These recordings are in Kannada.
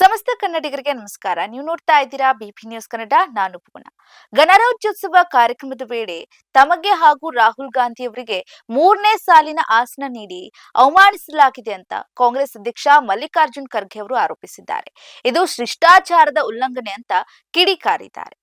ಸಮಸ್ತ ಕನ್ನಡಿಗರಿಗೆ ನಮಸ್ಕಾರ. ನೀವು ನೋಡ್ತಾ ಇದ್ದೀರಾ ಬಿಪಿ ನ್ಯೂಸ್ ಕನ್ನಡ, ನಾನು ಪೂರ್ಣ ಗಣರಾಜ್ಯೋತ್ಸವ ಕಾರ್ಯಕ್ರಮದ ವೇಳೆ ತಮಗೆ ಹಾಗೂ ರಾಹುಲ್ ಗಾಂಧಿ ಅವರಿಗೆ ಮೂರನೇ ಸಾಲಿನ ಆಸನ ನೀಡಿ ಅವಮಾನಿಸಲಾಗಿದೆ ಅಂತ ಕಾಂಗ್ರೆಸ್ ಅಧ್ಯಕ್ಷ ಮಲ್ಲಿಕಾರ್ಜುನ್ ಖರ್ಗೆ ಅವರು ಆರೋಪಿಸಿದ್ದಾರೆ. ಇದು ಶಿಷ್ಟಾಚಾರದ ಉಲ್ಲಂಘನೆ ಅಂತ ಕಿಡಿಕಾರಿದ್ದಾರೆ.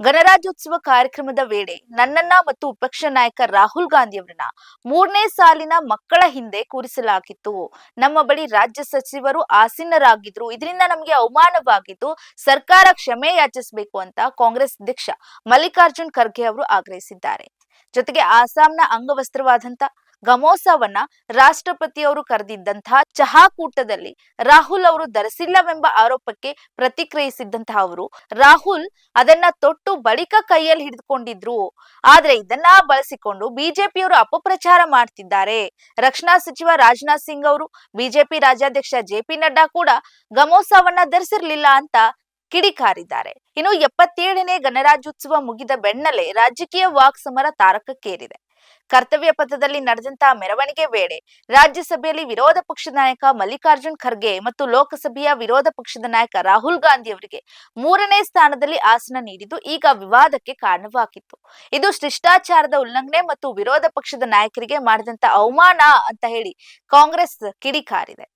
ಗಣರಾಜ್ಯೋತ್ಸವ ಕಾರ್ಯಕ್ರಮದ ವೇಳೆ ನನ್ನನ್ನ ಮತ್ತು ವಿಪಕ್ಷ ನಾಯಕ ರಾಹುಲ್ ಗಾಂಧಿ ಅವರನ್ನ ಮೂರನೇ ಸಾಲಿನ ಮಕ್ಕಳ ಹಿಂದೆ ಕೂರಿಸಲಾಗಿತ್ತು. ನಮ್ಮ ಬಳಿ ರಾಜ್ಯ ಸಚಿವರು ಆಸೀನರಾಗಿದ್ರು. ಇದರಿಂದ ನಮಗೆ ಅವಮಾನವಾಗಿದ್ದು ಸರ್ಕಾರ ಕ್ಷಮೆ ಯಾಚಿಸಬೇಕು ಅಂತ ಕಾಂಗ್ರೆಸ್ ಅಧ್ಯಕ್ಷ ಮಲ್ಲಿಕಾರ್ಜುನ್ ಖರ್ಗೆ ಅವರು ಆಗ್ರಹಿಸಿದ್ದಾರೆ. ಜೊತೆಗೆ ಆಸಾಂನ ಅಂಗವಸ್ತ್ರವಾದಂತ ಗಮೋಸವನ್ನ ರಾಷ್ಟ್ರಪತಿಯವರು ಕರೆದಿದ್ದಂತಹ ಚಹಾ ಕೂಟದಲ್ಲಿ ರಾಹುಲ್ ಅವರು ಧರಿಸಿಲ್ಲವೆಂಬ ಆರೋಪಕ್ಕೆ ಪ್ರತಿಕ್ರಿಯಿಸಿದ್ದಂತಹ ಅವರು, ರಾಹುಲ್ ಅದನ್ನ ತೊಟ್ಟು ಬಳಿಕ ಕೈಯಲ್ಲಿ ಹಿಡಿದುಕೊಂಡಿದ್ರು. ಆದ್ರೆ ಇದನ್ನ ಬಳಸಿಕೊಂಡು ಬಿಜೆಪಿಯವರು ಅಪಪ್ರಚಾರ ಮಾಡ್ತಿದ್ದಾರೆ. ರಕ್ಷಣಾ ಸಚಿವ ರಾಜನಾಥ್ ಸಿಂಗ್ ಅವರು, ಬಿಜೆಪಿ ರಾಜ್ಯಾಧ್ಯಕ್ಷ ಜೆ ಪಿ ನಡ್ಡಾ ಕೂಡ ಗಮೋಸವನ್ನ ಧರಿಸಿರ್ಲಿಲ್ಲ ಅಂತ ಕಿಡಿಕಾರಿದ್ದಾರೆ. ಇನ್ನು ಎಪ್ಪತ್ತೇಳನೇ ಗಣರಾಜ್ಯೋತ್ಸವ ಮುಗಿದ ಬೆನ್ನಲ್ಲೇ ರಾಜಕೀಯ ವಾಕ್ ಸಮರ ತಾರಕಕ್ಕೇರಿದೆ. ಕರ್ತವ್ಯ ಪಥದಲ್ಲಿ ನಡೆದಂತಹ ಮೆರವಣಿಗೆ ವೇಳೆ ರಾಜ್ಯಸಭೆಯಲ್ಲಿ ವಿರೋಧ ಪಕ್ಷದ ನಾಯಕ ಮಲ್ಲಿಕಾರ್ಜುನ್ ಖರ್ಗೆ ಮತ್ತು ಲೋಕಸಭೆಯ ವಿರೋಧ ಪಕ್ಷದ ನಾಯಕ ರಾಹುಲ್ ಗಾಂಧಿ ಅವರಿಗೆ ಮೂರನೇ ಸ್ಥಾನದಲ್ಲಿ ಆಸನ ನೀಡಿದ್ದು ಈಗ ವಿವಾದಕ್ಕೆ ಕಾರಣವಾಗಿತ್ತು. ಇದು ಶಿಷ್ಟಾಚಾರದ ಉಲ್ಲಂಘನೆ ಮತ್ತು ವಿರೋಧ ಪಕ್ಷದ ನಾಯಕರಿಗೆ ಮಾಡಿದಂತ ಅವಮಾನ ಅಂತ ಹೇಳಿ ಕಾಂಗ್ರೆಸ್ ಕಿಡಿಕಾರಿದೆ.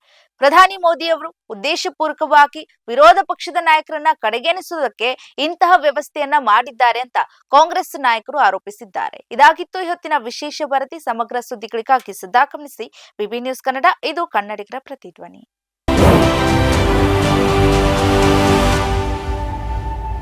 ಪ್ರಧಾನಿ ಮೋದಿ ಅವರು ಉದ್ದೇಶಪೂರ್ವಕವಾಗಿ ವಿರೋಧ ಪಕ್ಷದ ನಾಯಕರನ್ನ ಕಡೆಗಣಿಸುವುದಕ್ಕೆ ಇಂತಹ ವ್ಯವಸ್ಥೆಯನ್ನ ಮಾಡಿದ್ದಾರೆ ಅಂತ ಕಾಂಗ್ರೆಸ್ ನಾಯಕರು ಆರೋಪಿಸಿದ್ದಾರೆ. ಇದಾಗಿತ್ತು ಇವತ್ತಿನ ವಿಶೇಷ ವರದಿ. ಸಮಗ್ರ ಸುದ್ದಿಗಳಿಗಾಗಿ ಸದಾ ಗಮನಿಸಿ. ಬಿಬಿ ನ್ಯೂಸ್ ಕನ್ನಡ, ಇದು ಕನ್ನಡಿಗರ ಪ್ರತಿಧ್ವನಿ.